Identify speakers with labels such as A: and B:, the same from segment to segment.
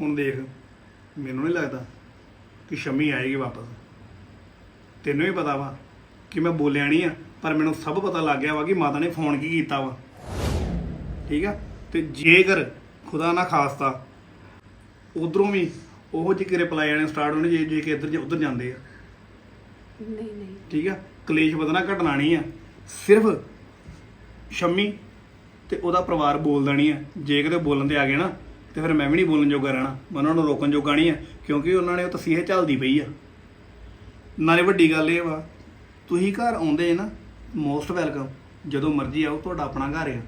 A: ਹੁਣ ਦੇਖ ਮੈਨੂੰ ਨਹੀਂ ਲੱਗਦਾ ਕਿ ਸ਼ਮੀ ਆਏਗੀ ਵਾਪਸ। ਤੈਨੂੰ ਵੀ ਪਤਾ ਵਾ ਕਿ ਮੈਂ ਬੋਲਿਆ ਨਹੀਂ ਆ ਪਰ ਮੈਨੂੰ ਸਭ ਪਤਾ ਲੱਗ ਗਿਆ ਵਾ ਕਿ ਮਾਤਾ ਨੇ ਫੋਨ ਕੀ ਕੀਤਾ ਵਾ। ਠੀਕ ਆ? ਤੇ ਜੇਕਰ ਖੁਦਾ ਨਾ ਖਾਸਤਾ ਉਧਰੋਂ ਵੀ ਉਹੋ ਜਿਹੇ ਰਿਪਲਾਈ ਆਣੇ ਸਟਾਰਟ ਹੋਣੇ ਜੇ ਜੇ ਕਿ ਇੱਧਰ ਉੱਧਰ ਜਾਂਦੇ ਆ।
B: ਨਹੀਂ ਨਹੀਂ।
A: ਠੀਕ ਆ? ਕਲੇਸ਼ ਵਧਣਾ ਘਟਣਾ ਨਹੀਂ ਆ। ਸਿਰਫ ਸ਼ੰਮੀ ਤੇ ਉਹਦਾ ਪਰਿਵਾਰ ਬੋਲਦਾ ਨਹੀਂ ਆ। ਜੇ ਕਿਤੇ ਬੋਲਣ ਤੇ ਆ ਗਏ ਨਾ ਤੇ ਫਿਰ ਮੈਂ ਵੀ ਨਹੀਂ ਬੋਲਣ ਜੋਗਾ ਰਹਿਣਾ। ਮੈਂ ਉਹਨਾਂ ਨੂੰ ਰੋਕਣ ਜੋਗਾ ਨਹੀਂ ਆ, ਕਿਉਂਕਿ ਉਹਨਾਂ ਨੇ ਉਹ ਤਸੀਹੇ ਚੱਲਦੀ ਪਈ ਆ। ਨਾਲੇ ਵੱਡੀ ਗੱਲ ਇਹ ਵਾ, ਤੁਸੀਂ ਘਰ ਆਉਂਦੇ ਜੇ ਨਾ ਮੋਸਟ ਵੈਲਕਮ ਜਦੋਂ ਮਰਜ਼ੀ ਆਓ, ਤੁਹਾਡਾ ਆਪਣਾ ਘਰ ਆ।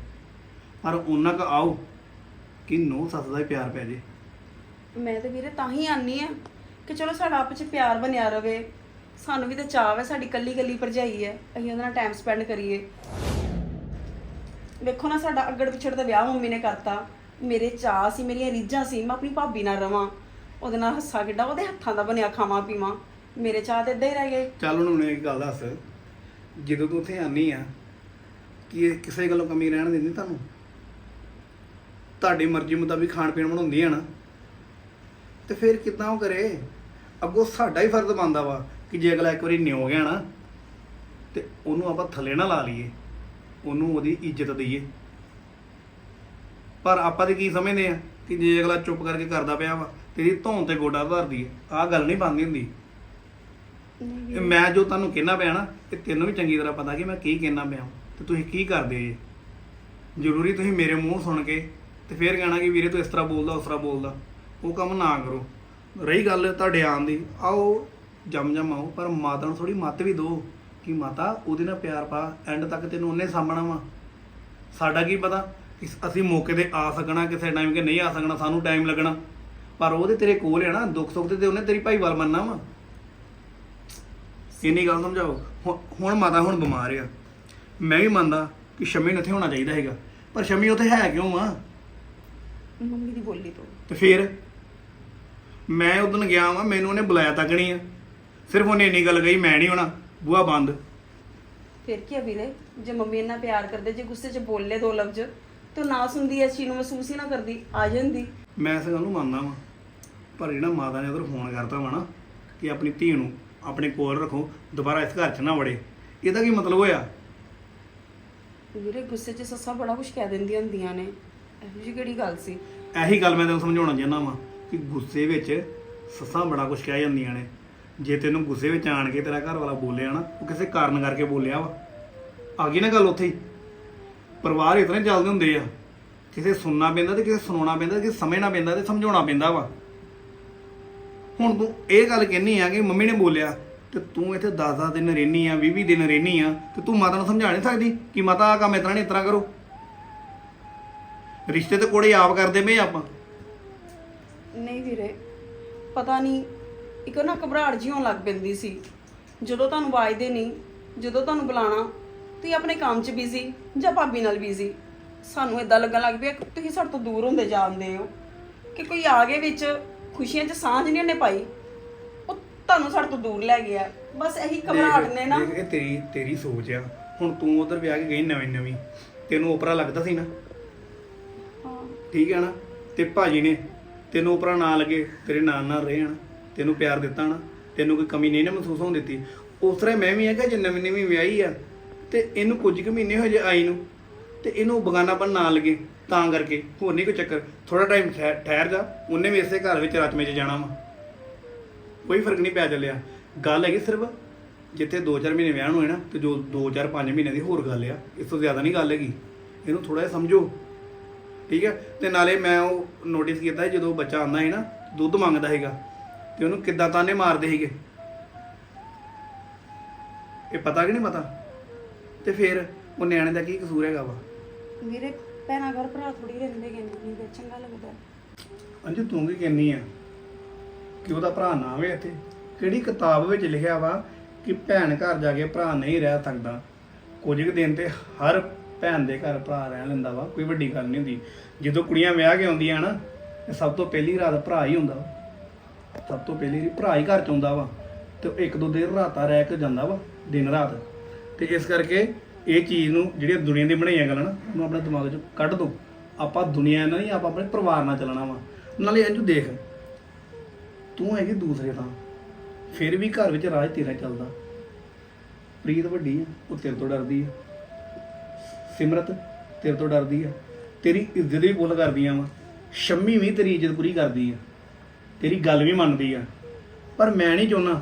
A: ਪਰ ਉਹਨਾਂ ਕ ਆਓ, ਕਿ ਨੋ ਸੱਸ ਦਾ ਹੀ ਪਿਆਰ ਪੈ ਜੇ।
B: ਮੈਂ ਤੇ ਵੀਰੇ ਤਾਂ ਹੀ ਆਨੀ ਆ ਕਿ ਚਲੋ ਸਾਡਾ ਆਪਸ ਚ ਪਿਆਰ ਬਣਿਆ ਰਵੇ। ਸਾਨੂੰ ਵੀ ਤਾਂ ਚਾਅ ਹੈ ਸਾਡੀ ਕੱਲੀ ਕੱਲੀ ਭਰਜਾਈ ਹੈ ਅਸੀਂ ਉਹਦੇ ਨਾਲ ਟਾਈਮ ਸਪੈਂਡ ਕਰੀਏ। ਵੇਖੋ ਨਾ ਸਾਡਾ ਅੱਗੜ ਪਿਛੜ ਦਾ ਵਿਆਹ ਮੰਮੀ ਨੇ ਕਰਤਾ। ਮੇਰੇ ਚਾਅ ਸੀ, ਮੇਰੀਆਂ ਰੀਝਾਂ ਸੀ, ਮੈਂ ਆਪਣੀ ਭਾਬੀ ਨਾਲ ਰਵਾਂ। ਉਹਦੇ ਨਾਲ ਹੱਸਾ ਖੇਡਾਂ, ਉਹਦੇ ਹੱਥਾਂ ਦਾ ਬਣਿਆ ਖਾਵਾਂ ਪੀਵਾਂ। ਮੇਰੇ ਚਾਅ ਤੇ ਇਦਾਂ ਹੀ ਰਹਿ ਗਏ।
A: ਚੱਲ ਹੁਣ ਮੈਨੂੰ ਇੱਕ ਗੱਲ ਦੱਸ। ਜਦੋਂ ਤੂੰ ਉੱਥੇ ਆਨੀ ਆ, ਕਿ ਇਹ ਕਿਸੇ ਗੱਲੋਂ ਕਮੀ ਰਹਿਣ ਦਿੰਦੀ ਤੁਹਾਨੂੰ? ਤੁਹਾਡੀ ਮਰਜ਼ੀ ਮੁਤਾਬਿਕ ਖਾਣ ਪੀਣ ਬਣਾਉਂਦੀ ਆ ਨਾ। ਤੇ ਫਿਰ ਕਿੱਦਾਂ ਉਹ ਕਰੇ? ਅੱਗੋਂ ਸਾਡਾ ਹੀ ਫਰਜ਼ ਬਣਦਾ ਵਾ ਕਿ ਜੇ ਅਗਲਾ ਇੱਕ ਵਾਰੀ ਨਿਉ ਗਿਆ ਨਾ, ਤੇ ਉਹਨੂੰ ਆਪਾਂ ਥੱਲੇ ਨਾ ਲਾ ਲਈਏ। ਉਹਨੂੰ ਉਹਦੀ ਇੱਜ਼ਤ ਦਈਏ। ਪਰ ਆਪਾਂ ਤੇ ਕੀ ਸਮਝਦੇ ਆ ਕਿ ਜੇ ਅਗਲਾ ਚੁੱਪ ਕਰਕੇ ਕਰਦਾ ਪਿਆ ਵਾ ਤੇਰੀ ਧੌਣ ਤੇ ਗੋਡਾ ਧਰਦੀ ਹੈ ਆਹ ਗੱਲ ਨਹੀਂ ਬਣਦੀ ਹੁੰਦੀ। ਇਹ ਮੈਂ ਜੋ ਤੁਹਾਨੂੰ ਕਹਿਣਾ ਪਿਆ ਨਾ ਇਹ ਤੈਨੂੰ ਵੀ ਚੰਗੀ ਤਰ੍ਹਾਂ ਪਤਾ ਕਿ ਮੈਂ ਕੀ ਕਹਿਣਾ ਪਿਆ ਤੇ ਤੁਸੀਂ ਕੀ ਕਰਦੇ ਜੇ? ਜ਼ਰੂਰੀ ਤੁਸੀਂ ਮੇਰੇ ਮੂੰਹ ਸੁਣ ਕੇ ਤੇ ਫੇਰ ਕਹਿਣਾ ਕਿ ਵੀਰੇ ਤੂੰ ਇਸ ਤਰ੍ਹਾਂ ਬੋਲਦਾ ਉਸ ਤਰ੍ਹਾਂ ਬੋਲਦਾ। ਉਹ ਕੰਮ ਨਾ ਕਰੋ। ਰਹੀ ਗੱਲ ਤੁਹਾਡੇ ਆਉਣ ਦੀ ਆਓ ਜੰਮ ਜੰਮ ਆਓ ਪਰ ਮਾਤਾ ਨੂੰ ਥੋੜੀ ਮੱਤ ਵੀ ਦਿਓ ਕਿ ਮਾਤਾ ਉਹਦੇ ਨਾਲ ਪਿਆਰ ਪਾ ਐਂਡ ਤੱਕ ਤੈਨੂੰ ਉਹਨੇ ਸਾਂਭਣਾ ਵਾ। ਸਾਡਾ ਕੀ ਪਤਾ? ਕਿ ਅਸੀਂ ਮੌਕੇ ਤੇ ਆ ਸਕਣਾ ਕਿਸੇ ਟਾਈਮ ਕਿ ਨਹੀਂ ਆ ਸਕਣਾ ਸਾਨੂੰ ਟਾਈਮ ਲੱਗਣਾ। ਪਰ ਉਹਦੇ ਤੇਰੇ ਕੋਲ ਹੈ ਨਾ ਦੁੱਖ ਸੁੱਖ ਤੇ ਤੇ ਉਹਨੇ ਤੇਰੀ ਭਾਈਵਾਲ ਮੰਨਣਾ ਵਾ। ਇੰਨੀ ਗੱਲ ਸਮਝਾਓ। ਹੁਣ ਮਾਤਾ ਹੁਣ ਬਿਮਾਰ ਆ। ਮੈਂ ਵੀ ਮੰਨਦਾ ਕਿ ਸ਼ਮੀ ਨੂੰ ਇੱਥੇ ਹੋਣਾ ਚਾਹੀਦਾ ਹੈਗਾ। ਪਰ ਸ਼ਮੀ ਉੱਥੇ ਹੈ ਕਿਉਂ ਆ?
B: ਮੰਮੀ ਦੀ ਬੋਲੀ ਤੋਂ।
A: ਤੇ ਫਿਰ? ਮੈਂ ਉਦੋਂ ਗਿਆ ਵਾਂ ਮੈਨੂੰ ਉਹਨੇ ਬੁਲਾਇਆ ਤੱਕ ਨਹੀਂ ਆ। ਸਿਰਫ ਉਹਨੇ ਇੰਨੀ ਗੱਲ ਕਹੀ ਮੈਂ ਨਹੀਂ ਹੋਣਾ ਬੂਹਾ ਬੰਦ।
B: ਫਿਰ ਕੀ ਆ ਵੀਰੇ? ਜੇ ਮੰਮੀ ਇੰਨਾ ਪਿਆਰ ਕਰਦੇ ਜੇ ਗੁੱਸੇ 'ਚ ਬੋਲੇ ਦੋ ਲਫ਼ਜ਼ ਤੇ ਨਾ ਸੁਣਦੀ ਇਸ ਚੀਜ਼ ਨੂੰ ਮਹਿਸੂਸ ਹੀ ਨਾ ਕਰਦੀ ਆ ਜਾਂਦੀ।
A: ਮੈਂ ਇਸ ਗੱਲ ਨੂੰ ਮੰਨਦਾ ਵਾਂ ਪਰ ਜਿਹੜਾ ਮਾਤਾ ਨੇ ਉਧਰ ਫੋਨ ਕਰਤਾ ਵਾ ਨਾ ਕਿ ਆਪਣੀ ਧੀ ਨੂੰ ਆਪਣੇ ਕੋਲ ਰੱਖੋ ਦੁਬਾਰਾ ਇਸ ਘਰ 'ਚ ਨਾ ਵੜੇ। ਇਹਦਾ ਕੀ ਮਤਲਬ ਹੋਇਆ?
B: ਵੀਰੇ ਗੁੱਸੇ 'ਚ ਸੱਸਾਂ ਬੜਾ ਕੁਝ ਕਹਿ ਦਿੰਦੀਆਂ ਹੁੰਦੀਆਂ ਨੇ। ਇਹੋ ਜਿਹੀ ਕਿਹੜੀ ਗੱਲ ਸੀ?
A: ਇਹੀ ਗੱਲ ਮੈਂ ਤੈਨੂੰ ਸਮਝਾਉਣਾ ਚਾਹੁੰਦਾ ਵਾਂ ਕਿ ਗੁੱਸੇ ਵਿੱਚ ਸੱਸਾਂ ਬੜਾ ਕੁਝ ਕਹਿ ਜਾਂਦੀਆਂ ਨੇ। ਜੇ ਤੈਨੂੰ ਗੁੱਸੇ ਵਿੱਚ ਆਣ ਕੇ ਤੇਰਾ ਘਰ ਵਾਲਾ ਬੋਲਿਆ ਨਾ ਉਹ ਕਿਸੇ ਕਾਰਨ ਕਰਕੇ ਬੋਲਿਆ ਵਾ। ਆ ਗਈ ਨਾ ਗੱਲ ਉੱਥੇ ਹੀ? ਪਰਿਵਾਰ ਇਤਨੇ ਚੱਲਦੇ ਹੁੰਦੇ ਆ। ਕਿਸੇ ਸੁਣਨਾ ਪੈਂਦਾ ਤੇ ਕਿਸੇ ਸੁਣਾਉਣਾ ਪੈਂਦਾ, ਕਿਸੇ ਸਮਝਣਾ ਪੈਂਦਾ ਤੇ ਸਮਝਾਉਣਾ ਪੈਂਦਾ ਵਾ। ਹੁਣ ਤੂੰ ਇਹ ਗੱਲ ਕਹਿਨੀ ਆ ਕਿ ਮੰਮੀ ਨੇ ਬੋਲਿਆ, ਤੇ ਤੂੰ ਇੱਥੇ 10-10 ਦਿਨ ਰਹਿਨੀ ਆ 20-20 ਦਿਨ ਰਹਿਨੀ ਆ, ਤੇ ਤੂੰ ਮਾਤਾ ਨੂੰ ਸਮਝਾ ਨਹੀਂ ਸਕਦੀ ਕਿ ਮਾਤਾ ਆ ਕੰਮ ਇਤਨਾ ਨਹੀਂ, ਇਤਨਾ ਕਰੋ। ਰਿਸ਼ਤੇ ਤੇ ਕੋੜੇ ਆਪ ਕਰਦੇ ਪਏ ਆਪਾਂ।
B: ਨਹੀਂ ਵੀਰੇ, ਪਤਾ ਨਹੀਂ, ਇੱਕ ਨਾ ਘਬਰਾਹਟ ਜਿਹੀ ਹੋਣ ਲੱਗ ਪੈਂਦੀ ਸੀ। ਜਦੋਂ ਤੁਹਾਨੂੰ ਵਾਜਦੇ ਨਹੀਂ ਜਦੋਂ ਤੁਹਾਨੂੰ ਬੁਲਾਣਾ ਤੁਸੀਂ ਆਪਣੇ ਕੰਮ 'ਚ ਬਿਜ਼ੀ ਜਾਂ ਭਾਬੀ ਨਾਲ ਬਿਜ਼ੀ ਸਾਨੂੰ ਇਦਾਂ ਲੱਗਣ ਲੱਗ ਪਿਆ ਕਿ ਤੁਸੀਂ ਸਾਡੇ ਤੋਂ ਦੂਰ ਹੁੰਦੇ ਜਾਂਦੇ ਹੋ। ਕਿ ਕੋਈ ਆ ਵਿੱਚ ਖੁਸ਼ੀਆਂ 'ਚ ਸਾਂਝ ਨਹੀਂ ਉਹਨੇ ਪਾਈ। ਉਹ ਤੁਹਾਨੂੰ ਸਾਡੇ ਤੋਂ ਦੂਰ ਲੈ ਗਿਆ। ਬਸ ਇਹੀ ਘਬਰਾਹਟ ਨੇ ਨਾ।
A: ਦੇਖ, ਇਹ ਤੇਰੀ ਤੇਰੀ ਸੋਚ ਆ। ਹੁਣ ਤੂੰ ਉਧਰ ਵਿਆਹ ਕੇ ਗਈ ਨਵੀਂ ਨਵੀਂ ਤੈਨੂੰ ਉਪਰਾ ਲੱਗਦਾ ਸੀ ਨਾ?
B: ਹਾਂ।
A: ਠੀਕ ਹੈ ਨਾ? ਤੇ ਭਾਜੀ ਨੇ ਤੈਨੂੰ ਉਪਰਾ ਨਾ ਲੱਗੇ ਤੇਰੇ ਨਾਲ ਨਾਲ ਰਹੇ ਹਨ ਤੈਨੂੰ ਪਿਆਰ ਦਿੱਤਾ ਨਾ? ਤੈਨੂੰ ਕੋਈ ਕਮੀ ਨਹੀਂ ਨਾ ਮਹਿਸੂਸ ਹੋਣ ਦਿੱਤੀ? ਉਸ ਤਰ੍ਹਾਂ ਮੈਂ ਵੀ ਆ ਕਿ ਜੇ ਨਵੀਂ ਨਵੀਂ ਵਿਆਹੀ ਆ? ਤੇ ਇਹਨੂੰ ਕੁਝ ਕੁ ਮਹੀਨੇ ਹੋਏ ਜੇ ਆਈ ਨੂੰ, ਤੇ ਇਹਨੂੰ ਬਗਾਨਾਪਨ ਨਾ ਲੱਗੇ, ਤਾਂ ਕਰਕੇ, ਹੋਰ ਨਹੀਂ ਕੋਈ ਚੱਕਰ। ਥੋੜਾ ਟਾਈਮ ਠਹਿਰ ਜਾ, ਉਹਨੇ ਵੀ ਇਸੇ ਘਰ ਵਿੱਚ ਰਚਮੇ 'ਚ ਜਾਣਾ ਵਾ। ਕੋਈ ਫ਼ਰਕ ਨਹੀਂ ਪਿਆ ਚੱਲਿਆ। ਗੱਲ ਹੈਗੀ ਸਿਰਫ, ਜਿੱਥੇ 2-4 ਮਹੀਨੇ ਵਿਆਹ ਨੂੰ ਹੋਏ ਨਾ, ਤੇ ਜੋ 2-4 5 ਮਹੀਨੇ ਦੀ ਹੋਰ ਗੱਲ ਆ, ਇਸ ਤੋਂ ਜ਼ਿਆਦਾ ਨਹੀਂ ਗੱਲ ਹੈਗੀ। ਇਹਨੂੰ ਥੋੜਾ ਜਿਹਾ ਸਮਝੋ। ਠੀਕ ਹੈ? ਤੇ ਨਾਲੇ ਮੈਂ ਉਹ ਨੋਟਿਸ ਕੀਤਾ ਜਦੋਂ ਬੱਚਾ ਆਉਂਦਾ ਹੈ ਨਾ, ਦੁੱਧ ਮੰਗਦਾ ਹੈਗਾ ਤੇ ਉਹਨੂੰ ਕਿੱਦਾਂ ਤਾਨੇ ਮਾਰਦੇ ਸੀਗੇ? ਇਹ ਪਤਾ ਕਿ ਨਹੀਂ ਪਤਾ? ਤੇ ਫਿਰ ਉਹ ਨਿਆਣੇ ਦਾ ਕੀ ਕਸੂਰ ਹੈਗਾ ਵਾ?
B: ਵੀਰੇ ਭੈਣਾਂ ਘਰ ਭਰਾ ਥੋੜੀ ਰਹਿੰਦੇ ਗਏ ਨਹੀਂ ਤੇ ਚੰਗਾ ਲੱਗਦਾ।
A: ਅੰਜੂ ਤੂੰ ਕੀ ਕਹਿੰਨੀ ਆ ਕਿ ਉਹਦਾ ਭਰਾ ਨਾ ਹੋਵੇ ਇੱਥੇ। ਕਿਹੜੀ ਕਿਤਾਬ ਵਿੱਚ ਲਿਖਿਆ ਵਾ ਕਿ ਭੈਣ ਘਰ ਜਾ ਕੇ ਭਰਾ ਨਹੀਂ ਰਹਿ ਸਕਦਾ? ਕੁਝ ਕੁ ਦਿਨ ਤੇ ਹਰ ਭੈਣ ਦੇ ਘਰ ਭਰਾ ਰਹਿ ਲੈਂਦਾ ਵਾ ਕੋਈ ਵੱਡੀ ਗੱਲ ਨਹੀਂ ਹੁੰਦੀ। ਜਦੋਂ ਕੁੜੀਆਂ ਵਿਆਹ ਕੇ ਆਉਂਦੀਆਂ ਨਾ ਤੇ ਸਭ ਤੋਂ ਪਹਿਲੀ ਰਾਤ ਭਰਾ ਹੀ ਹੁੰਦਾ ਵਾ। ਸਭ ਤੋਂ ਪਹਿਲੀ ਭਰਾ ਹੀ ਘਰ ਚ ਆਉਂਦਾ ਵਾ ਤੇ ਉਹ ਇੱਕ ਦੋ ਦਿਨ ਰਾਤਾਂ ਰਹਿ ਕੇ ਜਾਂਦਾ ਵਾ ਦਿਨ ਰਾਤ। ਤੇ ਇਸ ਕਰਕੇ ਇਹ ਚੀਜ਼ ਨੂੰ ਜਿਹੜੀਆਂ ਦੁਨੀਆ ਦੀ ਬਣਾਈਆਂ ਗੱਲਾਂ ਨਾ, ਉਹਨੂੰ ਆਪਣੇ ਦਿਮਾਗ ਚੋਂ ਕੱਢ ਦੋ। ਆਪਾਂ ਦੁਨੀਆ ਨਾਲ ਨਹੀਂ ਆਪਾਂ ਆਪਣੇ ਪਰਿਵਾਰ ਨਾਲ ਚੱਲਣਾ ਵਾ। ਨਾਲੇ ਅੰਜੂ ਦੇਖ, ਤੂੰ ਹੈਗੀ ਦੂਸਰੇ ਥਾਂ, ਫਿਰ ਵੀ ਘਰ ਵਿੱਚ ਰਾਜ ਤੇਰਾ ਚੱਲਦਾ। ਪ੍ਰੀਤ ਵੱਡੀ ਆ, ਉਹ ਤੇਰੇ ਤੋਂ ਡਰਦੀ ਆ। ਸਿਮਰਤ ਤੇਰੇ ਤੋਂ ਡਰਦੀ ਆ। ਤੇਰੀ ਇੱਜ਼ਤ ਵੀ ਬੁੱਲ ਕਰਦੀਆਂ ਵਾ। ਸ਼ੰਮੀ ਵੀ ਤੇਰੀ ਇੱਜ਼ਤ ਪੂਰੀ ਕਰਦੀ ਆ। ਤੇਰੀ ਗੱਲ ਵੀ ਮੰਨਦੀ ਆ। ਪਰ ਮੈਂ ਨਹੀਂ ਚਾਹੁੰਦਾ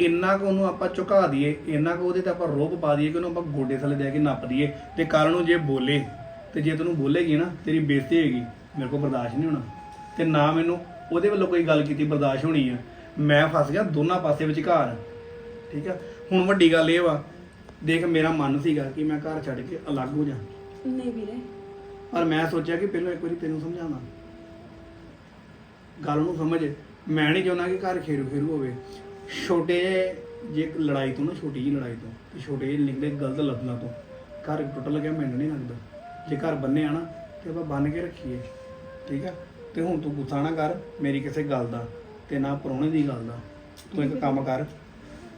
A: ਇੰਨਾ ਕੁ ਉਹਨੂੰ ਆਪਾਂ ਝੁਕਾ ਦਈਏ ਇੰਨਾ ਕੁ ਉਹਦੇ ਤੇ ਆਪਾਂ ਰੋਪ ਪਾ ਦਈਏ ਕਿ ਉਹਨੂੰ ਆਪਾਂ ਗੋਡੇ ਥੱਲੇ ਦੇ ਕੇ ਨੱਪ ਦਈਏ। ਤੇ ਕੱਲ ਨੂੰ ਜੇ ਬੋਲੇ ਤੇ ਜੇ ਤੈਨੂੰ ਬੋਲੇਗੀ ਨਾ ਤੇਰੀ ਬੇਇੱਜ਼ਤੀ ਹੋਏਗੀ। ਮੇਰੇ ਕੋਲ ਬਰਦਾਸ਼ਤ ਨਹੀਂ ਹੋਣਾ। ਤੇ ਨਾ ਮੈਨੂੰ ਉਹਦੇ ਵੱਲੋਂ ਕੋਈ ਗੱਲ ਕੀਤੀ ਬਰਦਾਸ਼ਤ ਹੋਣੀ ਆ। ਮੈਂ ਫਸ ਗਿਆ ਦੋਨਾਂ ਪਾਸੇ ਵਿਚਕਾਰ। ਠੀਕ ਆ? ਹੁਣ ਵੱਡੀ ਗੱਲ ਇਹ ਵਾ ਦੇਖ ਮੇਰਾ ਮਨ ਸੀਗਾ ਕਿ ਮੈਂ ਘਰ ਛੱਡ ਕੇ ਅਲੱਗ ਹੋ ਜਾ
B: ਨਹੀਂ ਵੀਰੇ।
A: ਪਰ ਮੈਂ ਸੋਚਿਆ ਕਿ ਪਹਿਲਾਂ ਇੱਕ ਵਾਰੀ ਤੈਨੂੰ ਸਮਝਾਵਾਂ। ਗੱਲ ਨੂੰ ਸਮਝ। ਮੈਂ ਨਹੀਂ ਚਾਹੁੰਦਾ ਕਿ ਘਰ ਖੇਰੂ ਖੇਰੂ ਹੋਵੇ। ਛੋਟੇ ਜੇ ਇੱਕ ਲੜਾਈ ਤੋਂ ਨਾ ਛੋਟੀ ਜਿਹੀ ਲੜਾਈ ਤੋਂ ਤੇ ਛੋਟੇ ਜਿਹੇ ਨਿਕਲੇ ਗਲਤ ਲਫ਼ਜ਼ਾਂ ਤੋਂ ਘਰ ਟੁੱਟ ਲੱਗਿਆ ਮੈਨੂੰ ਨਹੀਂ ਲੱਗਦਾ। ਜੇ ਘਰ ਬੰਨਿਆ ਨਾ ਤੇ ਆਪਾਂ ਬੰਨ ਕੇ ਰੱਖੀਏ ਠੀਕ ਆ? ਤੇ ਹੁਣ ਤੂੰ ਗੁੱਸਾ ਨਾ ਕਰ ਮੇਰੀ ਕਿਸੇ ਗੱਲ ਦਾ ਤੇ ਨਾ ਪ੍ਰਾਹੁਣੇ ਦੀ ਗੱਲ ਦਾ। ਤੂੰ ਇੱਕ ਕੰਮ ਕਰ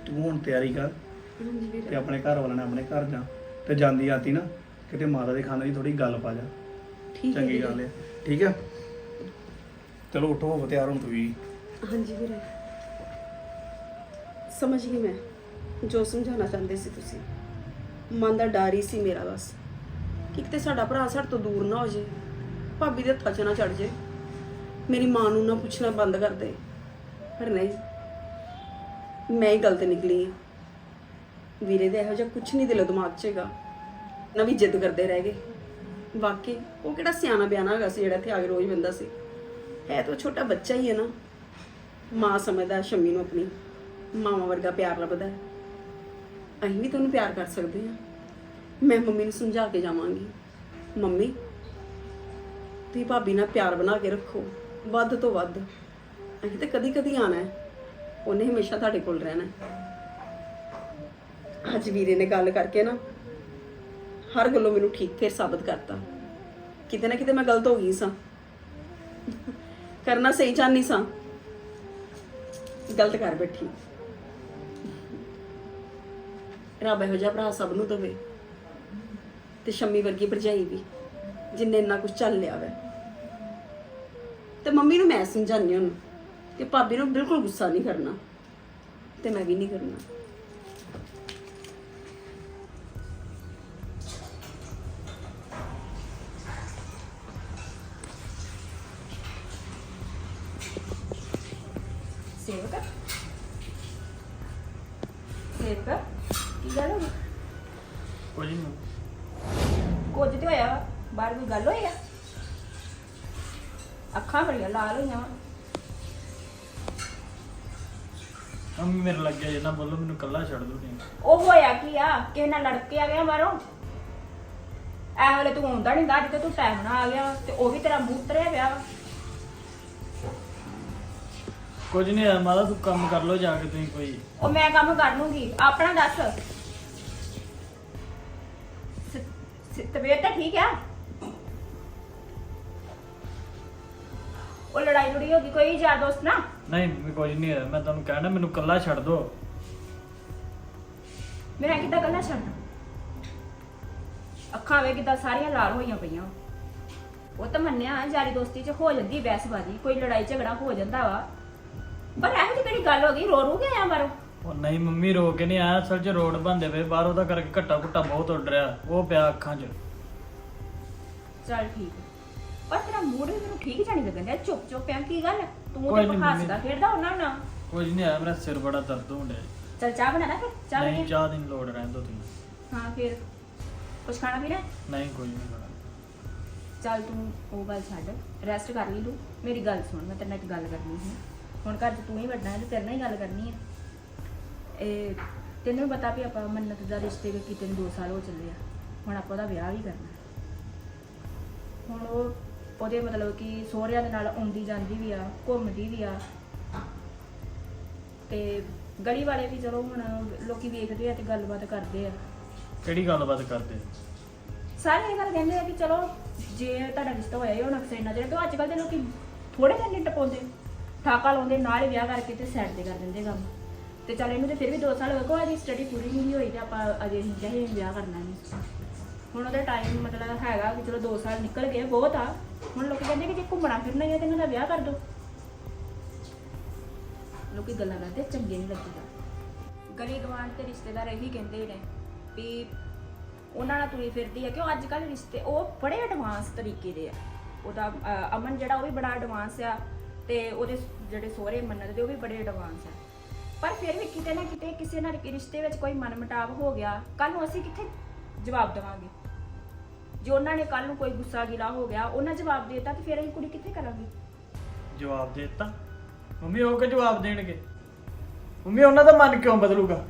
A: ਤੂੰ ਹੁਣ ਤਿਆਰੀ ਕਰ ਤੇ ਆਪਣੇ ਘਰ ਵਾਲਿਆਂ ਨੇ ਆਪਣੇ ਘਰ ਜਾ ਤੇ ਜਾਂਦੀ ਆਤੀ ਨਾ ਕਿਤੇ ਮਾਤਾ ਦੇ ਖਾਣੇ ਦੀ ਥੋੜੀ ਗੱਲ ਪਾ ਜਾ।
B: ਠੀਕ ਹੈ
A: ਚੰਗੀ। ਗੱਲ ਹੈ ਠੀਕ ਹੈ? ਚਲੋ ਉਠੋ ਤਿਆਰ ਹੁਣ ਤੂੰ ਵੀ
B: ਹਾਂਜੀ ਵੀਰੇ। ਸਮਝ ਗਈ ਮੈਂ ਜੋ ਸਮਝਾਉਣਾ ਚਾਹੁੰਦੇ ਸੀ ਤੁਸੀਂ। ਮਨ ਦਾ ਡਰ ਹੀ ਸੀ ਮੇਰਾ ਬਸ ਕਿ ਕਿਤੇ ਸਾਡਾ ਭਰਾ ਸਾਡੇ ਤੋਂ ਦੂਰ ਨਾ ਹੋ ਜੇ ਭਾਬੀ ਦੇ ਹੱਥਾਂ 'ਚ ਨਾ ਚੜ ਜੇ ਮੇਰੀ ਮਾਂ ਨੂੰ ਨਾ ਪੁੱਛਣਾ ਬੰਦ ਕਰ ਦੇ। ਪਰ ਨਹੀਂ, ਮੈਂ ਹੀ ਗਲਤ ਨਿਕਲੀ ਹਾਂ। ਵੀਰੇ ਦਾ ਇਹੋ ਜਿਹਾ ਕੁਝ ਨਹੀਂ ਦਿਲ ਦਿਮਾਗ 'ਚ ਹੈਗਾ। ਨਾ ਵੀ ਜਿੱਦ ਕਰਦੇ ਰਹਿ ਗਏ। ਵਾਕਈ ਉਹ ਕਿਹੜਾ ਸਿਆਣਾ ਬਿਆਣਾ ਹੈਗਾ ਸੀ ਜਿਹੜਾ ਇੱਥੇ ਆ ਕੇ ਰੋਜ਼ ਬੰਦਾ ਸੀ। ਹੈ ਤਾਂ ਉਹ ਛੋਟਾ ਬੱਚਾ ਹੀ ਹੈ ਨਾ। ਮਾਂ ਸਮਝਦਾ ਸ਼ਮੀ ਨੂੰ ਆਪਣੀ। ਮਾਵਾਂ ਵਰਗਾ ਪਿਆਰ ਲੱਭਦਾ ਹੈ। ਅਸੀਂ ਵੀ ਤੁਹਾਨੂੰ ਪਿਆਰ ਕਰ ਸਕਦੇ ਹਾਂ। ਮੈਂ ਮੰਮੀ ਨੂੰ ਸਮਝਾ ਕੇ ਜਾਵਾਂਗੀ। ਮੰਮੀ, ਤੁਸੀਂ ਭਾਬੀ ਨਾਲ ਪਿਆਰ ਬਣਾ ਕੇ ਰੱਖੋ। ਵੱਧ ਤੋਂ ਵੱਧ। ਅਸੀਂ ਤਾਂ ਕਦੀ ਕਦੀ ਆਣਾ ਹੈ। ਉਹਨੇ ਹਮੇਸ਼ਾ ਤੁਹਾਡੇ ਕੋਲ ਰਹਿਣਾ ਹੈ। ਅੱਜ ਵੀਰੇ ਨੇ ਗੱਲ ਕਰਕੇ ਨਾ ਹਰ ਗੱਲੋਂ ਮੈਨੂੰ ਠੀਕ ਫਿਰ ਸਾਬਤ ਕਰਤਾ। ਕਿਤੇ ਨਾ ਕਿਤੇ ਮੈਂ ਗਲਤ ਹੋ ਗਈ ਸਾਂ। ਕਰਨਾ ਸਹੀ ਚਾਹਨੀ ਸਾਂ। ਗਲਤ ਕਰ ਬੈਠੀ। ਰੱਬ ਇਹੋ ਜਿਹਾ ਭਰਾ ਸਭ ਨੂੰ ਦਵੇ ਤੇ ਸ਼ੰਮੀ ਵਰਗੀ ਭਰਜਾਈ ਵੀ, ਜਿੰਨੇ ਇੰਨਾ ਕੁਝ ਚੱਲ ਲਿਆ ਵੈ। ਤੇ ਮੰਮੀ ਨੂੰ ਮੈਂ ਸਮਝਾਉਂਦੀ ਉਹਨੂੰ ਕਿ ਭਾਬੀ ਨੂੰ ਬਿਲਕੁਲ ਗੁੱਸਾ ਨਹੀਂ ਕਰਨਾ ਤੇ ਮੈਂ ਵੀ ਨਹੀਂ ਕਰਨਾ।
C: ਨਾ ਬੋਲੋ ਮੈਨੂੰ ਕੱਲਾ ਛੱਡ ਦੋ ਨਹੀਂ
D: ਉਹ ਹੋਇਆ ਕੀ ਆ? ਕਿਸੇ ਨਾਲ ਲੜ ਕੇ ਆ ਗਿਆ ਬਾਹਰੋਂ? ਐ ਹਲੇ ਤੂੰ ਆਉਂਦਾ ਨਹੀਂ ਅੱਜ ਤੇ ਤੂੰ ਟਾਈਮ ਨਾਲ ਆ ਗਿਆ ਵਾ, ਤੇ ਉਹ ਵੀ ਤੇਰਾ ਮੂੰਹ ਤਰਿਆ ਪਿਆ ਵਾ।
C: ਕੁਝ ਨਹੀਂ ਆ ਮਾਦਾ ਤੂੰ ਕੰਮ ਕਰ ਲੋ ਜਾ ਕੇ ਤੁਸੀਂ ਕੋਈ।
D: ਉਹ ਮੈਂ ਕੰਮ ਕਰ ਲੂੰਗੀ ਆਪਣਾ ਦੱਸ। ਸ- ਸ- ਤਬੀਅਤ ਤਾਂ ਠੀਕ ਆ? ਉਹ ਲੜਾਈ ਲੜੀ ਹੋ ਗਈ ਕੋਈ ਯਾਰ ਦੋਸਤ ਨਾ
C: ਨਹੀਂ ਮੈਂ ਕੁਝ ਨਹੀਂ ਹੋਇਆ ਮੈਂ ਤੁਹਾਨੂੰ ਕਹਿਣਾ ਮੈਨੂੰ ਕੱਲਾ ਛੱਡ ਦੋ
D: ਮੇਰਾ ਕਿੱਦਾਂ ਗੱਲਾਂ ਛੱਡਣਾ ਅੱਖਾਂ ਵੇ ਕਿੱਦਾਂ ਸਾਰੀਆਂ ਲਾਲ ਹੋਈਆਂ ਪਈਆਂ ਉਹ ਤਾਂ ਮੰਨਿਆ ਯਾਰੀ ਦੋਸਤੀ 'ਚ ਹੋ ਜਾਂਦੀ ਬਹਿਸਬਾਜ਼ੀ ਕੋਈ ਲੜਾਈ ਝਗੜਾ ਹੋ ਜਾਂਦਾ ਵਾ। ਪਰ ਇਹੋ ਜਿਹੀ ਕਿਹੜੀ ਗੱਲ ਹੋ ਗਈ? ਰੋ ਰੂ ਕੇ ਆਇਆ ਬਾਹਰੋਂ?
C: ਉਹ ਨਹੀਂ ਮੰਮੀ ਰੋ ਕੇ ਨਹੀਂ ਆਇਆ। ਅਸਲ 'ਚ ਰੋਡ ਬੰਦੇ ਵੇ ਬਾਹਰੋਂ ਦਾ ਕਰਕੇ ਘੱਟਾ ਘੁੱਟਾ ਬਹੁਤ ਉੱਡ ਰਿਹਾ। ਉਹ ਪਿਆ ਅੱਖਾਂ 'ਚ।
D: ਚੱਲ ਠੀਕ ਆ। ਪਰ ਤੇਰਾ ਮੂਡ ਵੀ ਮੈਨੂੰ ਠੀਕ ਜਾਣੀ ਲੱਗਣ ਡਿਆ। ਚੁੱਪ ਚੁੱਪ ਪਿਆ ਕੀ ਗੱਲ ਤੂੰ
C: ਕੋਈ
D: ਤੇ
C: ਨੀ
D: ਹੱਸਦਾ ਖੇਡਦਾ ਉਹਨਾਂ ਨਾਲ?
C: ਕੁਝ ਨਹੀਂ ਆਇਆ ਮੇਰਾ ਸਿਰ ਬੜਾ ਦਰਦ ਹੋਣ ਡਿਆ
D: ਚੱਲ ਚਾਹ ਬਣਾ ਲੈ ਫਿਰ ਚਾਹ
C: ਨਹੀਂ
D: ਬਣਾ।
C: ਚਾਹ ਦੀ ਨੀ ਲੋੜ ਰਹਿਣ ਦੋ ਤੁਸੀਂ
D: ਹਾਂ ਫਿਰ। ਕੁਛ ਖਾਣਾ ਪੀਣਾ
C: ਨਹੀਂ ਕੋਈ ਨਹੀਂ ਖਾਣਾ।
D: ਚੱਲ ਤੂੰ ਉਹ ਗੱਲ ਛੱਡ ਰੈਸਟ ਕਰ ਲਈ ਤੂੰ। ਮੇਰੀ ਗੱਲ ਸੁਣ ਮੈਂ ਤੇਰੇ ਨਾਲ ਇੱਕ ਗੱਲ ਕਰਨੀ ਸੀ। ਹੁਣ ਘਰ 'ਚ ਤੂੰ ਹੀ ਵੱਡਾ ਹੈ ਤੇ ਤੇਰੇ ਨਾਲ ਹੀ ਗੱਲ ਕਰਨੀ ਹੈ। ਇਹ ਤੈਨੂੰ ਵੀ ਪਤਾ ਵੀ ਆਪਾਂ ਮੰਨਤ ਦਾ ਰਿਸ਼ਤੇ ਕੀਤੇ ਨੂੰ 2 ਸਾਲ ਹੋ ਚੱਲੇ ਆ। ਹੁਣ ਆਪਾਂ ਉਹਦਾ ਵਿਆਹ ਵੀ ਕਰਨਾ। ਹੁਣ ਉਹ ਉਹਦੇ ਮਤਲਬ ਕਿ ਸਹੁਰਿਆਂ ਦੇ ਨਾਲ ਆਉਂਦੀ ਜਾਂਦੀ ਵੀ ਆ ਘੁੰਮਦੀ ਵੀ ਆ। ਤੇ ਗਲੀ ਵਾਲੇ ਵੀ ਚਲੋ ਹੁਣ ਲੋਕੀ ਵੇਖਦੇ ਆ ਤੇ ਗੱਲਬਾਤ ਕਰਦੇ ਆ।
C: ਕਿਹੜੀ ਗੱਲਬਾਤ ਕਰਦੇ
D: ਸਾਰੇ ਇਹ ਗੱਲ ਕਹਿੰਦੇ ਆ ਕਿ ਚਲੋ ਜੇ ਤੁਹਾਡਾ ਰਿਸ਼ਤਾ ਹੋਇਆ ਹੀ ਹੁਣ ਅਕਸਰ ਨਾ ਜਿਹੜੇ ਤੋਂ ਅੱਜ ਕੱਲ੍ਹ ਦੇ ਲੋਕੀ ਥੋੜੇ ਦਿਨ ਨਹੀਂ ਟਪਾਉਂਦੇ। ਠਾਕਾ ਲਾਉਂਦੇ ਨਾਲ ਹੀ ਵਿਆਹ ਕਰਕੇ ਤੇ ਸਾਈਡ ਤੇ ਕਰ ਦਿੰਦੇ ਕੰਮ। ਤੇ ਚੱਲ ਇਹਨੂੰ ਤੇ ਫਿਰ ਵੀ 2 ਸਾਲ ਹੋ ਗਏ ਕੋਈ ਇਹਦੀ ਸਟੱਡੀ ਪੂਰੀ ਨਹੀਂ ਹੋਈ ਤੇ ਆਪਾਂ ਅਜੇ ਨਹੀਂ ਚਾਹੇ ਵਿਆਹ ਕਰਨਾ ਨਹੀਂ ਹੁਣ ਉਹਦਾ ਟਾਈਮ ਮਤਲਬ ਹੈਗਾ ਕਿ ਚਲੋ 2 ਸਾਲ ਨਿਕਲ ਗਏ ਬਹੁਤ ਆ। ਹੁਣ ਲੋਕੀ ਕਹਿੰਦੇ ਕਿ ਜੇ ਘੁੰਮਣਾ ਫਿਰਨਾ ਹੀ ਹੈ ਤੇ ਇਹਨਾਂ ਦਾ ਵਿਆਹ ਕਰ ਦੋ ਲੋਕੀ ਗੱਲਾਂ ਕਰਦੇ ਚੰਗੇ ਨਹੀਂ ਲੱਗਦਾ ਗਲੀ ਗਵਾਂਢ ਤੇ ਰਿਸ਼ਤੇਦਾਰ ਇਹੀ ਕਹਿੰਦੇ ਨੇ ਵੀ ਉਹਨਾਂ ਨਾਲ ਤੁਰੀ ਫਿਰਦੀ ਹੈ ਕਿਉਂ ਅੱਜ ਕੱਲ ਰਿਸ਼ਤੇ ਉਹ ਬੜੇ ਐਡਵਾਂਸ ਤਰੀਕੇ ਦੇ ਆ। ਉਹਦਾ ਅ, ਅਮਨ ਜਿਹੜਾ ਉਹ ਵੀ ਬੜਾ ਐਡਵਾਂਸ ਆ ਤੇ ਉਹਦੇ ਜਿਹੜੇ ਸਹੁਰੇ ਮੰਨਤ ਦੇ ਉਹ ਵੀ ਬੜੇ ਐਡਵਾਂਸ ਆ। ਪਰ ਫਿਰ ਵੀ ਕਿਤੇ ਨਾ ਕਿਤੇ ਕਿਸੇ ਨਾਲ ਰਿਸ਼ਤੇ ਵਿੱਚ ਕੋਈ ਮਨਮਟਾਵ ਹੋ ਗਿਆ ਕੱਲ ਨੂੰ ਅਸੀਂ ਕਿੱਥੇ ਜਵਾਬ ਦੇਵਾਂਗੇ? ਜੇ ਉਹਨਾਂ ਨੇ ਕੱਲ ਨੂੰ ਕੋਈ ਗੁੱਸਾ ਗਿਲਾ ਹੋ ਗਿਆ ਉਹਨਾਂ ਜਵਾਬ ਦੇ ਦਿੱਤਾ ਤੇ ਫਿਰ ਅਸੀਂ ਕੁੜੀ ਕਿੱਥੇ ਕਰਾਂਗੇ?
C: ਜਵਾਬ ਦੇ ਦਿੱਤਾ। ਮੰਮੀ ਉਹ ਕਿ ਜਵਾਬ ਦੇਣਗੇ? ਮੰਮੀ, ਉਹਨਾਂ ਦਾ ਮਨ ਕਿਉਂ ਬਦਲੂਗਾ?